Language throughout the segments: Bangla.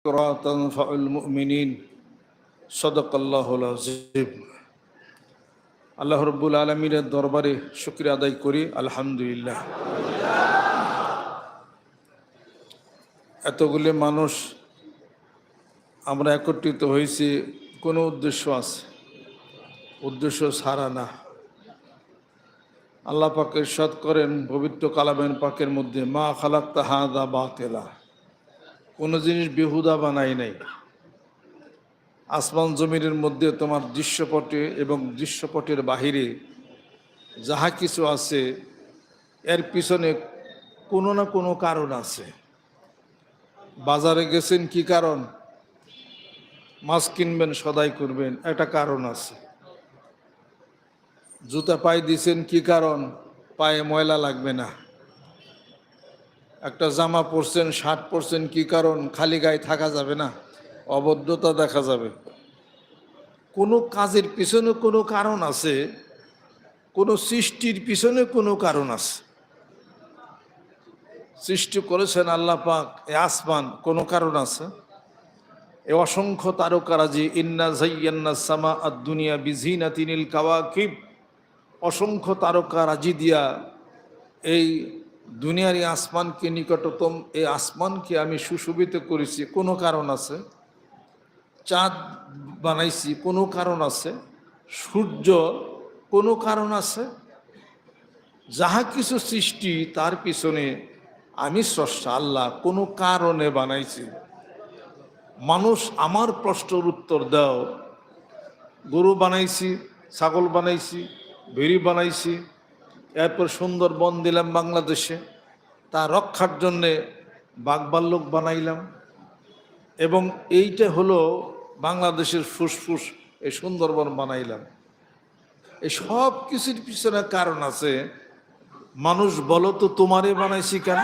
ذكرى تنفع المؤمنين صدق الله العظيم আল্লাহ রব্বুল আলমীর দরবারে শুক্রিয়া আদায় করি আলহামদুলিল্লাহ এতগুলি মানুষ আমরা একত্রিত হয়েছি কোনো উদ্দেশ্য আছে উদ্দেশ্য সারা না আল্লাহ পাকের সৎ করেন পবিত্র কালামেন পাকের মধ্যে মা খালাক তাহাদা বাতেলা কোনো জিনিস বেহুদা বানাই নাই। আসমান জমিনের মধ্যে তোমার দৃশ্যপটে এবং দৃশ্যপটের বাহিরে যাহা কিছু আছে, এর পিছনে কোনো না কোনো কারণ আছে। বাজারে গেছেন কি কারণ? মাছ কিনবেন, সদাই করবেন, একটা কারণ আছে। জুতা পায়ে দিছেন কি কারণ? পায়ে ময়লা লাগবে না। একটা জামা পরছেন, শার্ট পরছেন, কি কারণ? খালি গায়ে থাকা যাবে না, অবদ্ধতা দেখা যাবে। কোনো কাজের পিছনে কোনো কারণ আছে, কোনো সৃষ্টির পিছনে কোনো কারণ আছে। সৃষ্টি করেছেন আল্লাহ পাক, এ আসমান, কোনো কারণ আছে? এ অসংখ্য তারকারাজি, ইন্না জাইয়ান্না সামা আদ দুনিয়া বিজিনা তিনিল কাওয়াকিব অসংখ্য তারকা রাজি দিয়া এই দুনিয়ার এই আসমানকে নিকটতম, এই আসমানকে আমি সুশোভিত করেছি, কোনো কারণ আছে? চাঁদ বানাইছি, কোনো কারণ আছে? সূর্য, কোনো কারণ আছে? যাহা কিছু সৃষ্টি, তার পিছনে আমি স্রষ্টা, আল্লাহ কোনো কারণে বানাইছি। মানুষ আমার প্রশ্নের উত্তর দাও। গরু বানাইছি, ছাগল বানাইছি, ভেড়ি বানাইছি এরপর সুন্দর বন দিলাম বাংলাদেশে। তা রক্ষার জন্যে বাঘবাল্যক বানাইলাম। এবং এইটা হলো বাংলাদেশের ফুসফুস এই সুন্দরবন বানাইলাম। এই সব কিছুর পিছনে কারণ আছে, মানুষ বলো তো তোমারে বানাইছি কেন?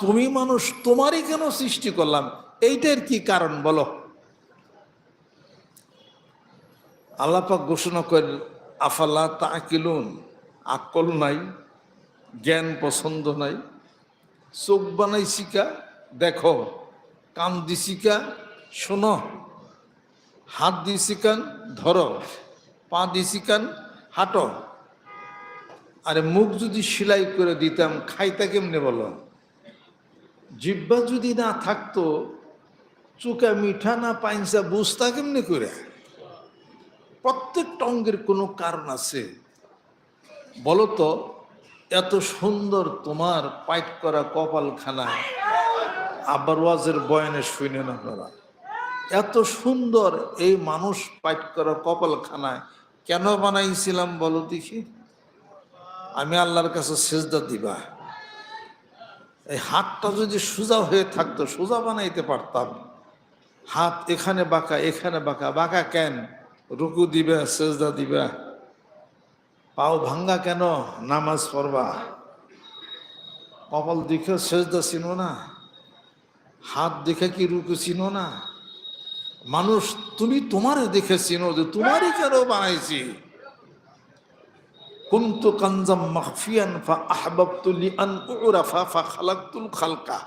তুমি মানুষ তোমারই কেন সৃষ্টি করলাম? এইটার কি কারণ বলো? আল্লাপাক ঘোষণা করেন আফাল্লা তাকিলুন? আকল নাই, জ্ঞান পছন্দ নাই। চোখ বানাই শিকা দেখো। কান দিছিকা শোনো। হাত দিছিকান ধরো। পা দিছিকান হাঁটো। আরে মুখ যদি সেলাই করে দিতাম, খাইতা কেমনে বলো? জিব্বা যদি না থাকতো চুকা মিঠা না পাইনসা, বুঝতা কেমনে করে? প্রত্যেকটা অঙ্গের কোনো কারণ আছে। বলো তো এত সুন্দর তোমার পাইট করা কপালখানা। আবার ওয়াজের বয়ানে শুনেন আপনারা। এত সুন্দর এই মানুষ পাইট করা কপালখানায় কেন বানাইছিলাম বলো দেখি? আমি আল্লাহর কাছে সেজদা দিবা। এই হাতটা যদি সোজা হয়ে থাকতো, সোজা বানাইতে পারতাম। হাত এখানে বাঁকা এখানে বাঁকা বাঁকা কেন? রুকু দিবে, সেজদা দিবা। পাও ভাঙ্গা কেন? নামাজ পড়বা। কপাল দেখে সেজদা চিনো না। হাত দেখে কি রুকু চিনো না? মানুষ, তুমি তোমারে দেখে চিনো যে তোমারই কেন বানাইছি? কুন্তু কানজাম মাহফিয়ান ফা আহবাবতুল আন উরাফা ফা খালাকতুল খালকা।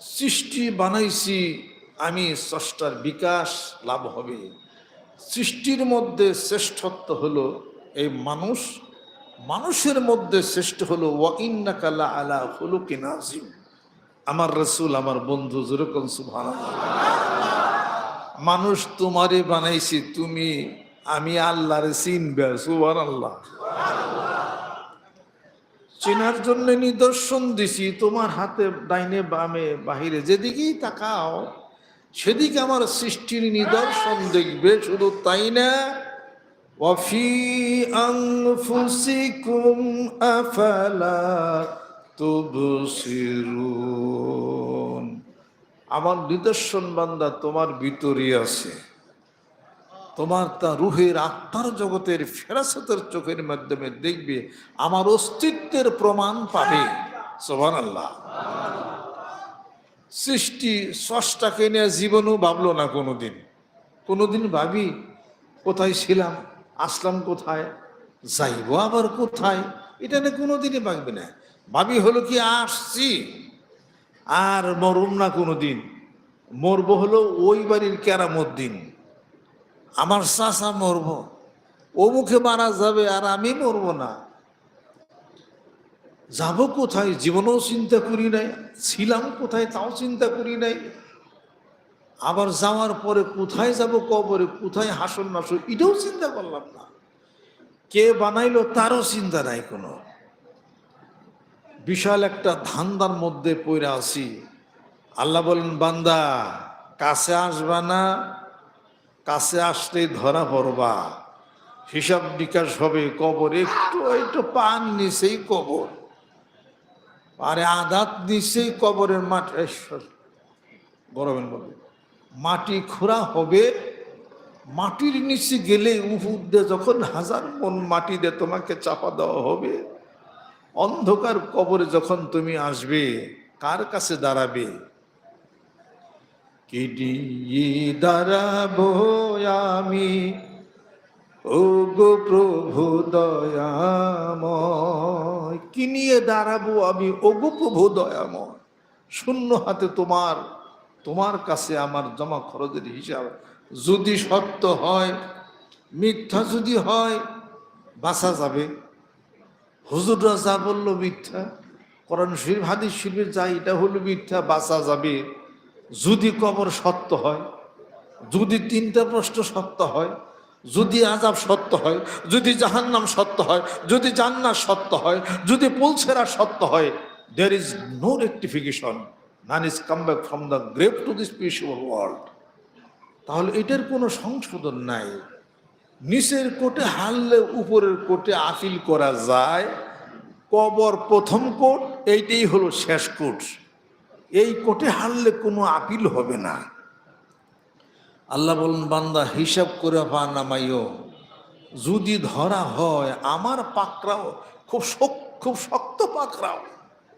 সৃষ্টি বানাইছি আমি, স্রষ্টার বিকাশ লাভ হবে। সৃষ্টির মধ্যে শ্রেষ্ঠত্ব হলো এই মানুষ, মানুষের মধ্যে শ্রেষ্ঠ হলো ওয়াইন্নাকালা আলা হলুকি নাজিম আমার রসুল, আমার বন্ধু, যেরকম সুভান মানুষ, তোমারে বানাইছি, তুমি, আমি আল্লাহরে চিনবে সুভান আল্লাহ চেনার জন্য নিদর্শন দিছি, তোমার হাতে ডাইনে বামে বাহিরে যেদিকেই তাকাও, সেদিকে আমার সৃষ্টির নিদর্শন দেখবে, শুধু তাই না وفي أنفسكم أفلا تبصرون আমার নিদর্শন বান্দা তোমার ভিতরই আছে তোমার তা রুহের আত্মার জগতের ফেরাসতের চোখের মাধ্যমে দেখবে আমার অস্তিত্বের প্রমাণ পাবে সোভান আল্লাহ সৃষ্টি স্রষ্টাকে নিয়ে জীবনও ভাবলো না কোনোদিন কোনোদিন ভাবি কোথায় ছিলাম আসলাম কোথায়? যাইব আবার কোথায়? এটা না কোনোদিনই ভাববে না। ভাবি হলো কি, আসছি। আর মরুম না কোনো দিন মরব হলো ওই বাড়ির কেরামত দিন। আমার চাষা মরব। ও মুখে মারা যাবে আর আমি মরব না। যাব কোথায়? জীবনেও চিন্তা করি নাই। ছিলাম কোথায়? তাও চিন্তা করি নাই। আবার যাওয়ার পরে কোথায় যাব কবরে, কোথায় হাসন নাসন এটাও চিন্তা করলাম না। কে বানাইলো তারও চিন্তা নাই কোনো। বিশাল একটা ধান্দার মধ্যে পড়ে আছি। আল্লাহ বলেন, বান্দা, কাছে আসবা না, কাছে আসলেই ধরা পড়বা। হিসাব বিকাশ হবে, কবর একটু একটু পান নিচেই কবর। আরে আদাত নিচেই কবরের মাঠ গরমের মধ্যে। মাটি খোঁড়া হবে, মাটির নিচে গেলে দিয়ে যখন হাজার মন মাটি দিয়ে তোমাকে চাপা দেওয়া হবে। অন্ধকার কবরে যখন তুমি আসবে, কার কাছে দাঁড়াবে? কেডিয়ে দাঁড়াবো আমি? ও গো প্রভু দয়াময়, কি নিয়ে দাঁড়াবো আমি? ও গো প্রভু দয়াময়, শূন্য হাতে তোমার তোমার কাছে আমার জমা খরচের হিসাব যদি সত্য হয়, মিথ্যা যদি হয়, বাঁচা যাবে। হুজুররা যা বলল মিথ্যা, কোরআন শরীফ, হাদিস শরীফে যা, এটা হলো মিথ্যা, বাঁচা যাবে। যদি কবর সত্য হয়, যদি তিনটা প্রশ্ন সত্য হয়, যদি আজাব সত্য হয়, যদি জাহান্নাম সত্য হয়, যদি জান্নাত সত্য হয়, যদি পুলসেরা সত্য হয় there is no rectification none is come back from the grave to the spiritual world তাহলে এটার কোনো সংশোধন নাই। নিচের কোটে হারলে উপরের কোটে আপিল করা যায়। কবর প্রথম কোট, এইটাই হলো শেষ কোট। এই কোটে হারলে কোনো আপিল হবে না। আল্লাহ বলেন, বান্দা, হিসাব করে পা নামাইও যদি ধরা হয়, আমার পাকরাও খুব খুব শক্ত পাকরাও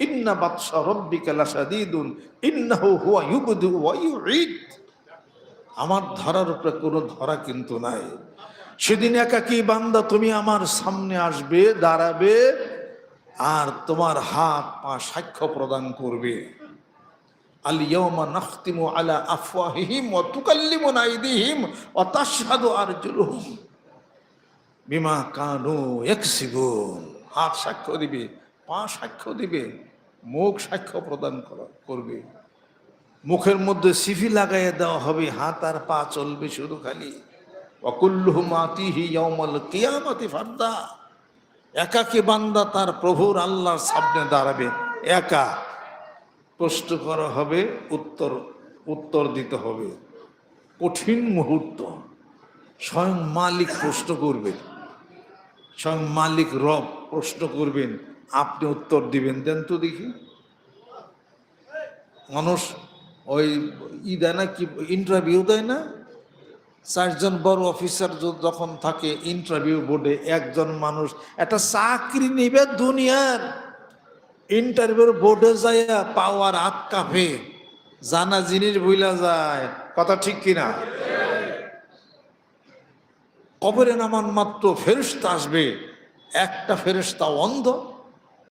ইন্না বাদশা রব্বিকা লাসাদিদুন ইন্নাহু হুয়া ইউবদু ওয়া ইউঈদ। আমার ধরার উপরে কোনো ধরা কিন্তু নাই। সেদিন একাকি বান্দা তুমি আমার সামনে আসবে, দাঁড়াবে, আর তোমার হাত পা সাক্ষ্য প্রদান করবে। আল ইয়াউমা নাখতিমু আলা আফওয়াহিহিম ওয়া তুকাল্লিমুনা আইদিহিম ওয়া তাশহাদু আরজুলুহুম। বিমা কানু ইয়াকসিবুন। হাত সাক্ষ্য দিবে। পা সাক্ষ্য দিবে, মুখ সাক্ষ্য প্রদান করা, করবে। মুখের মধ্যে সিফি লাগাইয়ে দেওয়া হবে, হাত আর পা চলবে শুধু খালি। অকুল্লুহু মাতিহি ইয়াউমাল কিয়ামাতি ফারদা। একাকে বান্দা তার প্রভুর আল্লাহর সামনে দাঁড়াবে, একা। প্রশ্ন করা হবে, উত্তর উত্তর দিতে হবে। কঠিন মুহূর্ত। স্বয়ং মালিক প্রশ্ন করবেন। স্বয়ং মালিক রব প্রশ্ন করবেন আপনি উত্তর দিবেন, দেন তো দেখি। মানুষ ওই ই দেয় না কি ইন্টারভিউ দেয় না? চারজন বড় অফিসার যখন থাকে ইন্টারভিউ বোর্ডে একজন মানুষ, একটা চাকরি নিবে দুনিয়ার। ইন্টারভিউ বোর্ডে যাইয়া পাওয়ার হাত কাঁপে, জানা জিনিস বইলা যায়। কথা ঠিক কিনা? কবরে নামান মাত্র ফেরিস্তা আসবে, একটা ফেরিস্তা অন্ধ।